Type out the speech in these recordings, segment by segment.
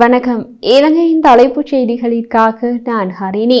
வணக்கம். இலங்கையின் தலைப்புச் செய்திகளிற்காக நான் ஹரிணி.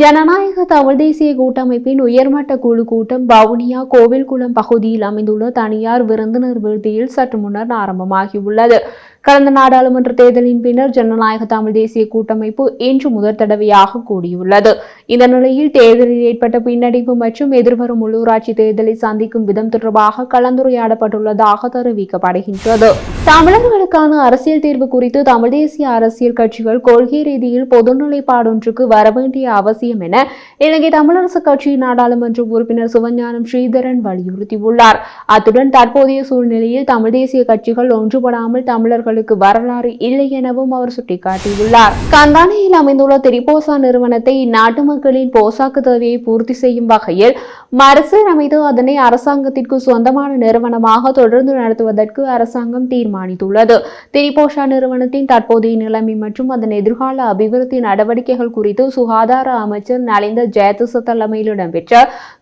ஜனநாயக தமிழ் தேசிய கூட்டமைப்பின் உயர்மட்ட குழு கூட்டம் வவுனியா கோவில்குளம் பகுதியில் அமைந்துள்ள தனியார் விருந்தினர் விடுதியில் சற்று முன்னர் ஆரம்பமாகியுள்ளது. கடந்த நாடாளுமன்ற தேர்தலின் பின்னர் ஜனநாயக தமிழ் தேசிய கூட்டமைப்பு இன்று முதற் தடவையாக கூடியுள்ளது. இந்த நிலையில் தேர்தலில் ஏற்பட்ட பின்னடைவு மற்றும் எதிர்வரும் உள்ளூராட்சி தேர்தலை சந்திக்கும் விதம் தொடர்பாக கலந்துரையாடப்பட்டுள்ளதாக தெரிவிக்கப்படுகின்றது. தமிழர்களுக்கான அரசியல் தேர்வு குறித்து தமிழ் தேசிய அரசியல் கட்சிகள் கொள்கை ரீதியில் பொது நிலைப்பாடொன்றுக்கு வரவேண்டிய அவசியம் என இலங்கை தமிழரசு கட்சியின் நாடாளுமன்ற உறுப்பினர் சிவஞானம் ஸ்ரீதரன் வலியுறுத்தியுள்ளார். அத்துடன் தற்போதைய சூழ்நிலையில் தமிழ் தேசிய கட்சிகள் ஒன்றுபடாமல் தமிழர்கள் தமிழர்களுக்கு வரலாறு இல்லை எனவும் அவர் சுட்டிக்காட்டியுள்ளார். கந்தானையில் அமைந்துள்ள திரிபோசா நிறுவனத்தை நாட்டு மக்களின் போசாக்கு தேவையை பூர்த்தி செய்யும் வகையில் மறுசீரமைத்து அதனை அரசாங்கத்திற்கு சொந்தமான நிறுவனமாக தொடர்ந்து நடத்துவதற்கு அரசாங்கம் தீர்மானித்துள்ளது. திரிபோஷா நிறுவனத்தின் தற்போதைய நிலைமை மற்றும் அதன் எதிர்கால அபிவிருத்தி நடவடிக்கைகள் குறித்து சுகாதார அமைச்சர் நலிந்த ஜெயதிச தலைமையில் இடம்பெற்ற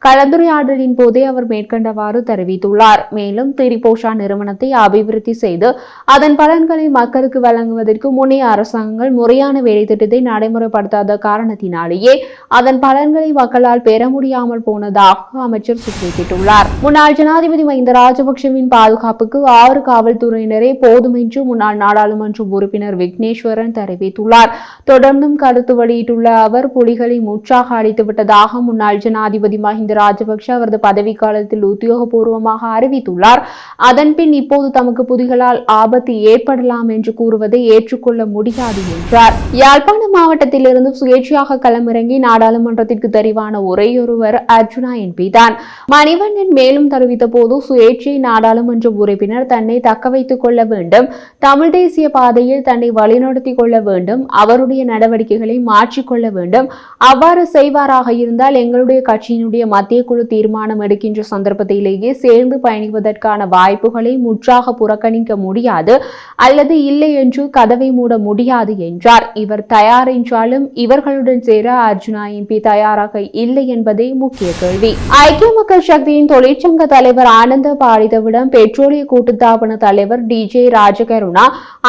கலந்துரையாடலின் போதே அவர் மேற்கண்டவாறு தெரிவித்துள்ளார். மேலும் திரிபோஷா நிறுவனத்தை அபிவிருத்தி செய்து அதன் பலன் கடன்களை மக்களுக்கு வழங்குவதற்கு முன்னைய அரசாங்கங்கள் முறையான வேலை திட்டத்தை நடைமுறைப்படுத்தாத காரணத்தினாலேயே அதன் பலன்களை மக்களால் பெற முடியாமல் போனதாக அமைச்சர் சுட்டிக்காட்டியுள்ளார். முன்னாள் ஜனாதிபதி மஹிந்த ராஜபக்சவின் பாதுகாப்புக்கு ஆறு காவல்துறையினரே போதும் என்று முன்னாள் நாடாளுமன்ற உறுப்பினர் விக்னேஸ்வரன் தெரிவித்துள்ளார். தொடர்ந்தும் கருத்து வெளியிட்டுள்ள அவர் புலிகளை முற்றாக அழித்து விட்டதாக முன்னாள் ஜனாதிபதி மஹிந்த ராஜபக்ஷ அவரது பதவிக்காலத்தில் உத்தியோகபூர்வமாக அறிவித்துள்ளார். அதன்பின் இப்போது தமக்கு புலிகளால் ஆபத்து ஏற்படலாம் என்று கூறுவதை ஏற்றுக்கொள்ள முடியாது என்றார். யாழ்ப்பாண மாவட்டத்திலிருந்து சுயேட்சையாக களமிறங்கி நாடாளுமன்றத்திற்கு தெரிவான ஒரேயொருவர் அர்ஜுனா என்பி தான் மணிவண்ணன் மேலும் தெரிவித்த போது சுயேட்சை நாடாளுமன்ற உறுப்பினர் தன்னை தக்க வைத்துக் கொள்ள வேண்டும் தமிழ் தேசிய பாதையில் தன்னை வழிநடத்திக் கொள்ள வேண்டும் அவருடைய நடவடிக்கைகளை மாற்றிக்கொள்ள வேண்டும் அவ்வாறு செய்வாராக இருந்தால் எங்களுடைய கட்சியினுடைய மத்திய குழு தீர்மானம் எடுக்கின்ற சந்தர்ப்பத்திலேயே சேர்ந்து பயணிப்பதற்கான வாய்ப்புகளை முற்றாக புறக்கணிக்க முடியாது. அல்லது இல்லை என்று கதவை மூட முடியாது என்றார். இவர் தயார் என்றாலும் இவர்களுடன் சேர அர்ஜுனா எம்பி தயாராக இல்லை என்பதே முக்கிய கேள்வி. ஐக்கிய மக்கள் சக்தியின் தொழிற்சங்க தலைவர் ஆனந்த பாடிதவிடம் பெட்ரோலிய கூட்டுத்தாபன தலைவர் டி ஜே ராஜகருணா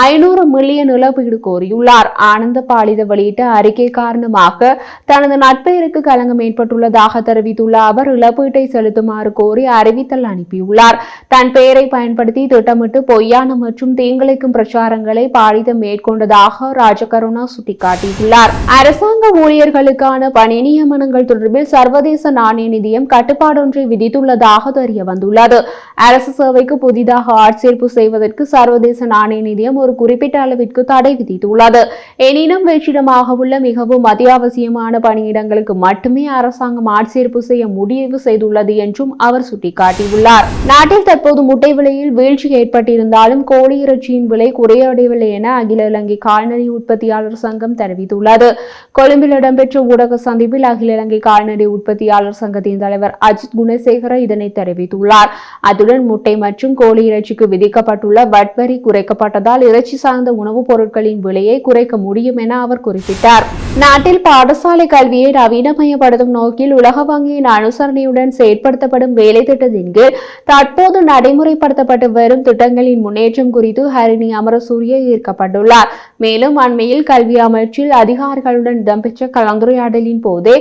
ஐநூறு மில்லியன் இழப்பீடு கோரியுள்ளார். ஆனந்த பாலித வெளியிட்ட அறிக்கை காரணமாக தனது நட்பெயருக்கு களங்கம் ஏற்பட்டுள்ளதாக தெரிவித்துள்ள அவர் இழப்பீட்டை செலுத்துமாறு கோரி அறிவித்தல் அனுப்பியுள்ளார். தன் பெயரை பயன்படுத்தி திட்டமிட்டு பொய்யான மற்றும் தீங்களை தீங்கிழைக்கும் பிரச்சாரங்களை பாலிதம் மேற்கொண்டதாக ராஜகருணா சுட்டிக்காட்டியுள்ளார். அரசாங்க ஊழியர்களுக்கான பணி நியமனங்கள் தொடர்பில் சர்வதேச நாணய நிதியம் கட்டுப்பாடொன்றை விதித்துள்ளதாக தெரிய வந்துள்ளது அரசு சேவைக்கு புதிதாக ஆட்சேர்ப்பு செய்வதற்கு சர்வதேச நாணய நிதியம் ஒரு குறிப்பிட்ட அளவிற்கு தடை விதித்துள்ளது. எனினும் வெற்றிடமாக உள்ள மிகவும் அத்தியாவசியமான பணியிடங்களுக்கு மட்டுமே அரசாங்கம் ஆட்சேர்ப்பு செய்ய முடிவு செய்துள்ளது என்றும் அவர் சுட்டிக்காட்டியுள்ளார். நாட்டில் தற்போது முட்டை விலையில் வீழ்ச்சி ஏற்பட்டிருந்தாலும் கோழி இறைச்சியின் விலை குறையடையவில்லை என அகில இலங்கை கால்நடை உற்பத்தியாளர் சங்கம் தெரிவித்துள்ளது. கொழும்பில் இடம்பெற்ற ஊடக சந்திப்பில் அகில இலங்கை கால்நடை உற்பத்தியாளர் சங்கத்தின் தலைவர் அஜித் குணசேகர இதனை தெரிவித்துள்ளார். அத்துடன் முட்டை மற்றும் கோழி இறைச்சிக்கு விதிக்கப்பட்டுள்ள வட்வரி குறைக்கப்பட்டதால் இறைச்சி சார்ந்த உணவுப் பொருட்களின் விலையை குறைக்க முடியும் என அவர் குறிப்பிட்டார். நாட்டில் பாடசாலை கல்வியை நவீனமயப்படுத்தும் நோக்கில் உலக வங்கியின் அனுசரணையுடன் செயற்படுத்தப்படும் வேலை திட்டத்தின் கீழ் தற்போது நடைமுறைப்படுத்தப்பட்டு வரும் திட்டங்களின் முன்னேற்றம் குறித்து ஹரிணி அமரசூரிய ஈர்க்கப்பட்டுள்ளார். மேலும் அண்மையில் கல்வி அமைச்சில் அதிகாரிகளுடன் இடம்பெற்ற கலந்துரையாடலின் போதே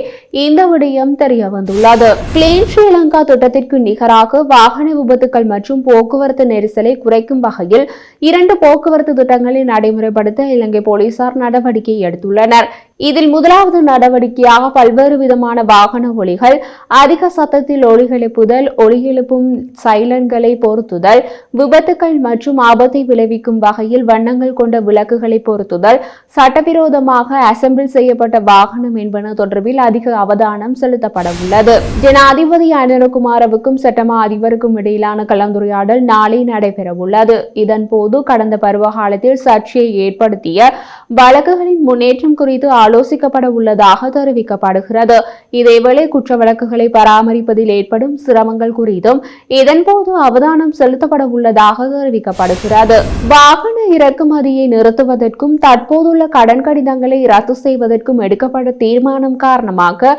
இந்த விடயம் தெரிய வந்துள்ளது கிளீன் ஸ்ரீலங்கா திட்டத்திற்கு நிகராக வாகன விபத்துக்கள் மற்றும் போக்குவரத்து நெரிசலை குறைக்கும் வகையில் இரண்டு போக்குவரத்து திட்டங்களை நடைமுறைப்படுத்த இலங்கை போலீசார் நடவடிக்கை எடுத்துள்ளனர். இதில் முதலாவது நடவடிக்கையாக பல்வேறு விதமான வாகன ஒளிகள் அதிக சத்தத்தில் ஒளி எழுப்புதல் ஒளி எழுப்பும் சைலன்களை பொருத்துதல் விபத்துகள் மற்றும் ஆபத்தை விளைவிக்கும் வகையில் வண்ணங்கள் கொண்ட விளக்குகளை பொருத்துதல் சட்டவிரோதமாக அசம்பிள் செய்யப்பட்ட வாகனம் என்பன தொடர்பில் அதிக அவதானம் செலுத்தப்பட உள்ளது. ஜனாதிபதி அனுரகுமாரவுக்கும் சட்டமா அதிபருக்கும் இடையிலான கலந்துரையாடல் நாளை நடைபெறவுள்ளது இதன்போது கடந்த பருவகாலத்தில் சர்ச்சையை ஏற்படுத்திய வழக்குகளின் முன்னேற்றம் குறித்து ஆலோசிக்கப்பட உள்ளதாக தெரிவிக்கப்படுகிறது. இதேவேளை குற்ற வழக்குகளை பராமரிப்பதில் ஏற்படும் சிரமங்கள் குறித்தும் இதன்போது அவதானம் செலுத்தப்பட உள்ளதாக தெரிவிக்கப்படுகிறது. வாகன இறக்குமதியை நிறுத்துவதற்கும் தற்போதுள்ள கடன் கடிதங்களை ரத்து செய்வதற்கும் எடுக்கப்பட்ட தீர்மானம் காரணமாக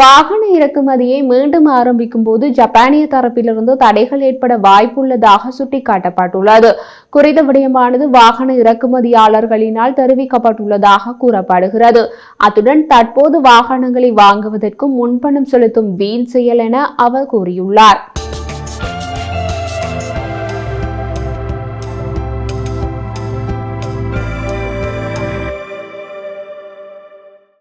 வாகன இறக்குமதியை மீண்டும் ஆரம்பிக்கும் போது ஜப்பானிய தரப்பிலிருந்து தடைகள் ஏற்பட வாய்ப்புள்ளதாக சுட்டிக்காட்டப்பட்டுள்ளது. குறித்த விடயமானது வாகன இறக்குமதியாளர்களினால் தெரிவிக்கப்பட்டுள்ளதாக கூறப்படுகிறது. அத்துடன் தற்போது வாகனங்களை வாங்குவதற்கு முன்பணம் செலுத்தும் வீண் செயல் என அவர் கூறியுள்ளார்.